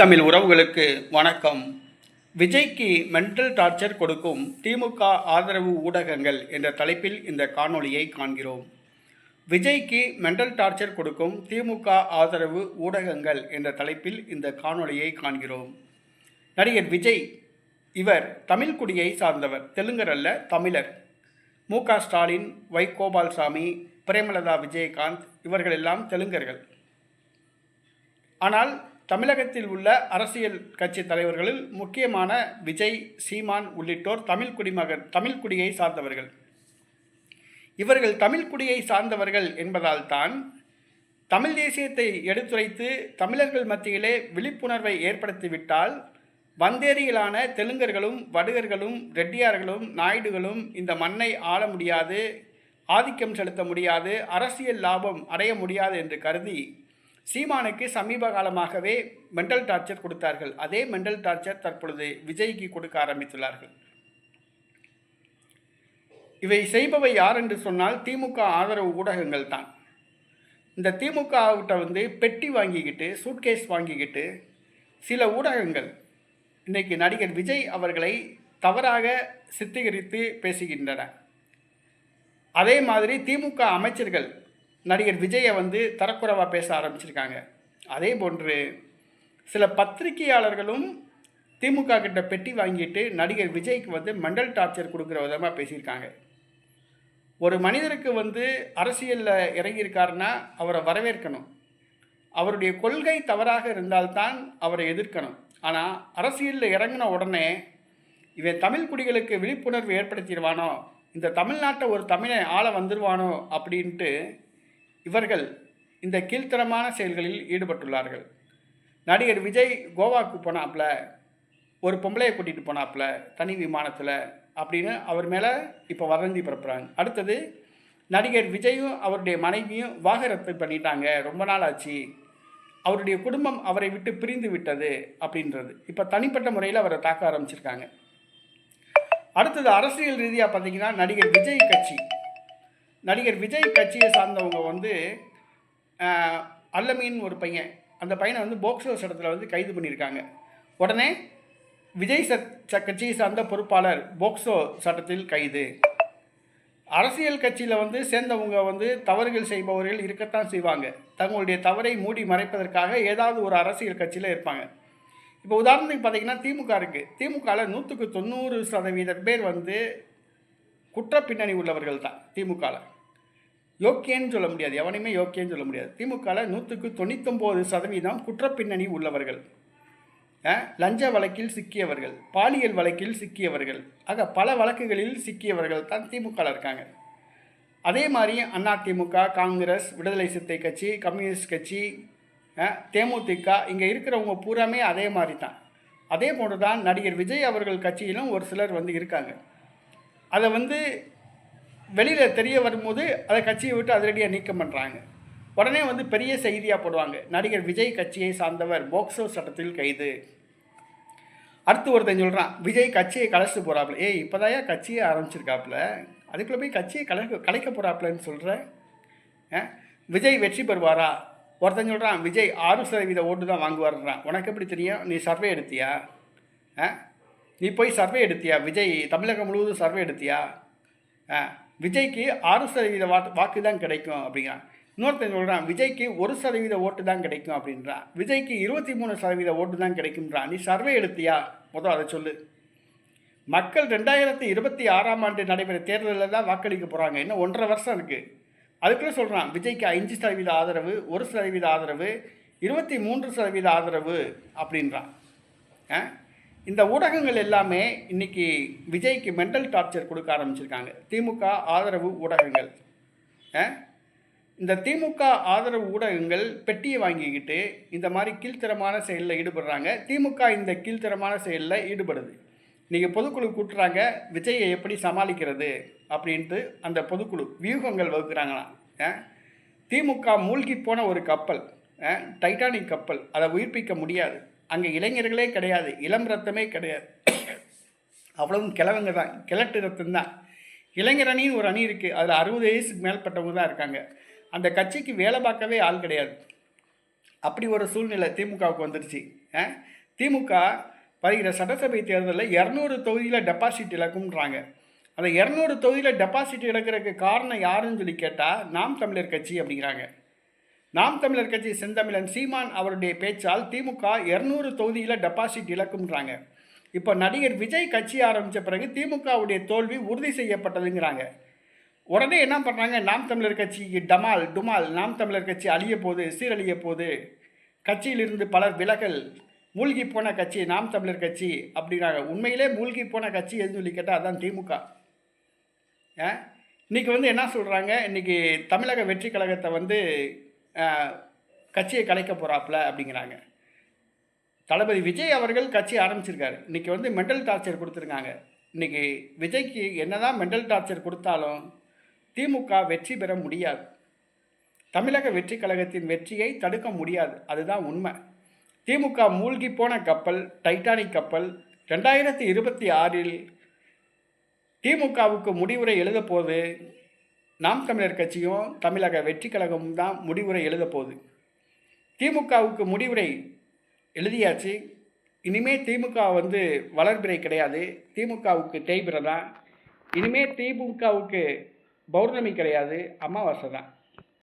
தமிழ் உறவுகளுக்கு வணக்கம். விஜய்க்கு மென்டல் டார்ச்சர் கொடுக்கும் திமுக ஆதரவு ஊடகங்கள் என்ற தலைப்பில் இந்த காணொளியை காண்கிறோம். விஜய்க்கு மென்டல் டார்ச்சர் கொடுக்கும் திமுக ஆதரவு ஊடகங்கள் என்ற தலைப்பில் இந்த காணொளியை காண்கிறோம். நடிகர் விஜய் இவர் தமிழ் குடியை சார்ந்தவர் தெலுங்கர் அல்ல தமிழர். மு க ஸ்டாலின் வைகோபால்சாமி பிரேமலதா விஜயகாந்த் இவர்களெல்லாம் தெலுங்கர்கள். ஆனால் தமிழகத்தில் உள்ள அரசியல் கட்சி தலைவர்களில் முக்கியமான விஜய் சீமான் உள்ளிட்டோர் தமிழ் குடிமகன் தமிழ் குடியை சார்ந்தவர்கள். இவர்கள் தமிழ் குடியை சார்ந்தவர்கள் என்பதால் தான் தமிழ் தேசியத்தை எடுத்துரைத்து தமிழர்கள் மத்தியிலே விழிப்புணர்வை ஏற்படுத்திவிட்டால் வந்தேரியிலான தெலுங்கர்களும் வடுகர்களும் ரெட்டியார்களும் நாயுடுகளும் இந்த மண்ணை ஆள முடியாது ஆதிக்கம் செலுத்த முடியாது அரசியல் லாபம் அடைய முடியாது என்று கருதி சீமானுக்கு சமீப காலமாகவே மென்டல் டார்ச்சர் கொடுத்தார்கள். அதே மென்டல் டார்ச்சர் தற்பொழுது விஜய்க்கு கொடுக்க ஆரம்பித்துள்ளார்கள். இவை செய்பவை யார் என்று சொன்னால் திமுக ஆதரவு ஊடகங்கள் தான். இந்த திமுகவிட்ட வந்து பெட்டி வாங்கிக்கிட்டு சூட்கேஸ் வாங்கிக்கிட்டு சில ஊடகங்கள் இன்றைக்கி நடிகர் விஜய் அவர்களை தவறாக சித்திகரித்து பேசுகின்றன. அதே மாதிரி திமுக அமைச்சர்கள் நடிகர் விஜயை வந்து தரக்குறைவாக பேச ஆரம்பிச்சிருக்காங்க. அதே போன்று சில பத்திரிகையாளர்களும் திமுக கிட்ட பெட்டி வாங்கிட்டு நடிகர் விஜய்க்கு வந்து மெண்டல் டார்ச்சர் கொடுக்குற விதமாக பேசியிருக்காங்க. ஒரு மனிதருக்கு வந்து அரசியலில் இறங்கியிருக்காருன்னா அவரை வரவேற்கணும். அவருடைய கொள்கை தவறாக இருந்தால்தான் அவரை எதிர்க்கணும். ஆனால் அரசியலில் இறங்கின உடனே இவன் தமிழ் குடிகளுக்கு விழிப்புணர்வு ஏற்படுத்திடுவானோ? இந்த தமிழ்நாட்டை ஒரு தமிழை ஆள வந்துடுவானோ அப்படின்ட்டு இவர்கள் இந்த கீழ்த்தரமான செயல்களில் ஈடுபட்டுள்ளார்கள். நடிகர் விஜய் கோவாக்கு போனாப்புல ஒரு பொம்பளையை கூட்டிகிட்டு போனாப்புல தனி விமானத்தில் அப்படின்னு அவர் மேலே இப்போ வதந்தி பரப்புகிறாங்க அடுத்தது நடிகர் விஜயும் அவருடைய மனைவியும் வாகரத்து பண்ணிட்டாங்க. ரொம்ப நாள் ஆச்சு. அவருடைய குடும்பம் அவரை விட்டு பிரிந்து விட்டது அப்படின்றது. இப்போ தனிப்பட்ட முறையில் அவரை தாக்க ஆரம்பிச்சிருக்காங்க. அடுத்தது அரசியல் ரீதியாக பார்த்தீங்கன்னா நடிகர் விஜய் கட்சி. நடிகர் விஜய் கட்சியை சார்ந்தவங்க வந்து அல்லமீன் ஒரு பையன். அந்த பையனை வந்து போக்சோ சட்டத்தில் வந்து கைது பண்ணியிருக்காங்க. உடனே விஜய் சத் ச- கட்சியை சார்ந்த பொறுப்பாளர் போக்சோ சட்டத்தில் கைது. அரசியல் கட்சியில் வந்து சேர்ந்தவங்க வந்து தவறுகள் செய்பவர்கள் இருக்கத்தான் செய்வாங்க. தங்களுடைய தவறை மூடி மறைப்பதற்காக ஏதாவது ஒரு அரசியல் கட்சியில் இருப்பாங்க. இப்போ உதாரணத்துக்கு பார்த்தீங்கன்னா திமுக இருக்குது திமுகவில் நூற்றுக்கு தொண்ணூறு சதவீத பேர் வந்து குற்ற பின்னணி உள்ளவர்கள் தான் திமுகவில் யோக்கியன்னு சொல்ல முடியாது. எவனையுமே யோக்கியன்னு சொல்ல முடியாது. திமுகவில் நூற்றுக்கு தொண்ணூத்தொம்பது சதவீதம் குற்றப்பின்னணி உள்ளவர்கள். லஞ்ச வழக்கில் சிக்கியவர்கள். பாலியல் வழக்கில் சிக்கியவர்கள். ஆக பல வழக்குகளில் சிக்கியவர்கள் தான் திமுகவில் இருக்காங்க. அதே மாதிரி அதிமுக காங்கிரஸ் விடுதலை சிறுத்தை கட்சி கம்யூனிஸ்ட் கட்சி தேமுதிக இங்கே இருக்கிறவங்க பூராமே அதே மாதிரி தான். அதே போன்று தான் நடிகர் விஜய் அவர்கள் கட்சியிலும் ஒரு சிலர் வந்து இருக்காங்க. அதை வந்து வெளியில் தெரிய வரும்போது அதை கட்சியை விட்டு அதிரடியாக நீக்கம் பண்ணுறாங்க உடனே வந்து பெரிய செய்தியாக போடுவாங்க. நடிகர் விஜய் கட்சியை சார்ந்தவர் போக்சோ சட்டத்தில் கைது. அடுத்து ஒருத்தன் சொல்கிறான் விஜய் கட்சியை கலைச்சிட்டு போகிறாப்புல ஏய் இப்போதாயா கட்சியை ஆரம்பிச்சிருக்காப்புல அதுக்குள்ளே போய் கட்சியை கலைக்க கலைக்க போகிறாப்புலன்னு சொல்கிற விஜய் வெற்றி பெறுவாரா? ஒருத்தன் சொல்கிறான் விஜய் ஆறு சதவீத ஓட்டு தான் வாங்குவார்ன்றான். உனக்கு எப்படி தெரியும்? நீ சர்வே எடுத்தியா? ஆ நீ போய் சர்வே எடுத்தியா? விஜய் தமிழகம் முழுவதும் சர்வே எடுத்தியா? ஆ விஜய்க்கு ஆறு சதவீத வாக்கு வாக்கு தான் கிடைக்கும் அப்படிங்கிறான் இன்னொருத்தன் சொல்கிறான் விஜய்க்கு ஒரு சதவீத ஓட்டு தான் கிடைக்கும் அப்படின்றான். விஜய்க்கு இருபத்தி மூணு சதவீத ஓட்டு தான் கிடைக்கும்ன்றான். நீ சர்வே எடுத்தியா? மொதல் அதை சொல்லு. மக்கள் ரெண்டாயிரத்தி இருபத்தி ஆறாம் ஆண்டு நடைபெற தேர்தலில் தான் வாக்களிக்க போகிறாங்க இன்னும் ஒன்றரை வருஷம் இருக்குது அதுக்குள்ளே சொல்கிறான் விஜய்க்கு அஞ்சு சதவீத ஆதரவு ஒரு சதவீத ஆதரவு இருபத்தி மூன்று சதவீத ஆதரவு அப்படின்றான். ஆ? இந்த ஊடகங்கள் எல்லாமே இன்னைக்கு விஜய்க்கு மென்டல் டார்ச்சர் கொடுக்க ஆரம்பிச்சிருக்காங்க திமுக ஆதரவு ஊடகங்கள் ஆ? இந்த திமுக ஆதரவு ஊடகங்கள் பெட்டியை வாங்கிக்கிட்டு இந்த மாதிரி கீழ்த்தரமான செயலில் ஈடுபடுறாங்க திமுக இந்த கீழ்த்தரமான செயலில் ஈடுபடுது நீங்கள் பொதுக்குழு கூட்டுறாங்க விஜயை எப்படி சமாளிக்கிறது அப்படின்ட்டு அந்த பொதுக்குழு வியூகங்கள் வகுக்கிறாங்களாம் ஆ? திமுக மூழ்கி போன ஒரு கப்பல் ஆ? டைட்டானிக் கப்பல் அதை உயிர்ப்பிக்க முடியாது அங்கே இளைஞர்களே கிடையாது இளம் ரத்தமே கிடையாது. அவ்வளவும் கிழவங்க தான் கிழட்டு ரத்தம் தான். இளைஞர் அணின்னு ஒரு அணி இருக்குது அதில் அறுபது வயசுக்கு மேற்பட்டவங்க தான் இருக்காங்க. அந்த கட்சிக்கு வேலை பார்க்கவே ஆள் கிடையாது. அப்படி ஒரு சூழ்நிலை திமுகவுக்கு வந்துருச்சு. ஆ? திமுக வருகிற சட்டசபை தேர்தலில் இரநூறு தொகுதியில் டெபாசிட் இழக்கும்ன்றாங்க. அந்த இரநூறு தொகுதியில் டெபாசிட் இழக்கிறதுக்கு காரணம் யாருன்னு சொல்லி கேட்டால் நாம் தமிழர் கட்சி அப்படிங்கிறாங்க. நாம் தமிழர் கட்சி செந்தமிழன் சீமான் அவருடைய பேச்சால் திமுக இரநூறு தொகுதியில் டெபாசிட் இழக்கும்ன்றாங்க. இப்போ நடிகர் விஜய் கட்சி ஆரம்பித்த பிறகு திமுகவுடைய தோல்வி உறுதி செய்யப்பட்டதுங்கிறாங்க. உடனே என்ன பண்ணுறாங்க நாம் தமிழர் கட்சிக்கு டமால் டுமால் நாம் தமிழர் கட்சி அழிய போது சீரழிய போது கட்சியிலிருந்து பலர் விலகல். மூழ்கி போன கட்சி நாம் தமிழர் கட்சி அப்படிங்கிறாங்க. உண்மையிலே மூழ்கி போன கட்சி எதுன்னு சொல்லி கேட்டால் அதான் திமுக. ஆ? இன்னைக்கு வந்து என்ன சொல்கிறாங்க இன்றைக்கி தமிழக வெற்றி கழகத்தை வந்து கட்சியை கலைக்க போகிறாப்புல அப்படிங்கிறாங்க. தளபதி விஜய் அவர்கள் கட்சி ஆரம்பிச்சிருக்காரு. இன்றைக்கி வந்து மென்டல் டார்ச்சர் கொடுத்துருக்காங்க. இன்றைக்கி விஜய்க்கு என்னதான் மென்டல் டார்ச்சர் கொடுத்தாலும் திமுக வெற்றி பெற முடியாது. தமிழக வெற்றி கழகத்தின் வெற்றியை தடுக்க முடியாது. அதுதான் உண்மை. திமுக மூழ்கி போன கப்பல் டைட்டானிக் கப்பல் ரெண்டாயிரத்தி இருபத்தி ஆறில் திமுகவுக்கு முடிவுரை எழுத போது நாம் தமிழர் கட்சியும் தமிழக வெற்றி கழகமும் தான் முடிவுரை எழுத போகுது. திமுகவுக்கு முடிவுரை எழுதியாச்சு. இனிமேல் திமுக வந்து வளர்பிறை கிடையாது. திமுகவுக்கு தேய்பிறை தான். இனிமேல் திமுகவுக்கு பௌர்ணமி கிடையாது. அமாவாசை தான்.